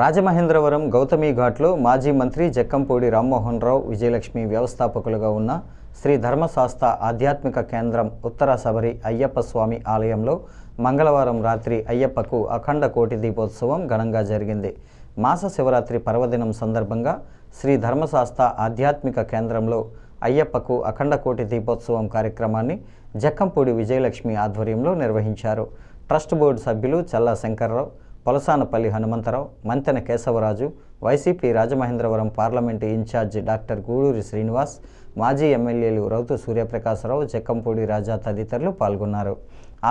రాజమహేంద్రవరం గౌతమి ఘాట్లో మాజీ మంత్రి జక్కంపూడి రామ్మోహన్ రావు విజయలక్ష్మి వ్యవస్థాపకులుగా ఉన్న శ్రీ ధర్మశాస్త్ర ఆధ్యాత్మిక కేంద్రం ఉత్తర శబరి అయ్యప్ప స్వామి ఆలయంలో మంగళవారం రాత్రి అయ్యప్పకు అఖండ కోటి దీపోత్సవం ఘనంగా జరిగింది. మాస శివరాత్రి పర్వదినం సందర్భంగా శ్రీ ధర్మశాస్త్ర ఆధ్యాత్మిక కేంద్రంలో అయ్యప్పకు అఖండ కోటి దీపోత్సవం కార్యక్రమాన్ని జక్కంపూడి విజయలక్ష్మి ఆధ్వర్యంలో నిర్వహించారు. ట్రస్ట్ బోర్డు సభ్యులు Challa Shankarrao Polasanapalli Hanumantharao Manthena Keshavaraju YCP Rajamahendravaram parliament in charge doctor Guduri Srinivas మాజీ ఎమ్మెల్యేలు రౌతు సూర్యప్రకాశరావు జక్కంపూడి రాజా తదితరులు పాల్గొన్నారు.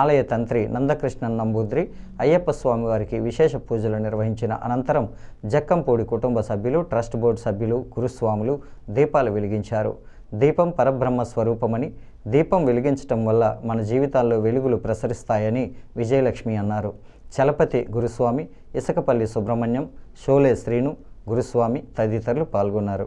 ఆలయ తంత్రి నందకృష్ణన్ నంబూద్రి అయ్యప్ప స్వామి వారికి విశేష పూజలు నిర్వహించిన అనంతరం జక్కంపూడి కుటుంబ సభ్యులు ట్రస్ట్ బోర్డు సభ్యులు గురుస్వాములు దీపాలు వెలిగించారు. దీపం పరబ్రహ్మ స్వరూపమని దీపం వెలిగించటం వల్ల మన జీవితాల్లో వెలుగులు ప్రసరిస్తాయని విజయలక్ష్మి అన్నారు. చలపతి గురుస్వామి ఇసకపల్లి సుబ్రహ్మణ్యం షోలే శ్రీను గురుస్వామి తదితరులు పాల్గొన్నారు.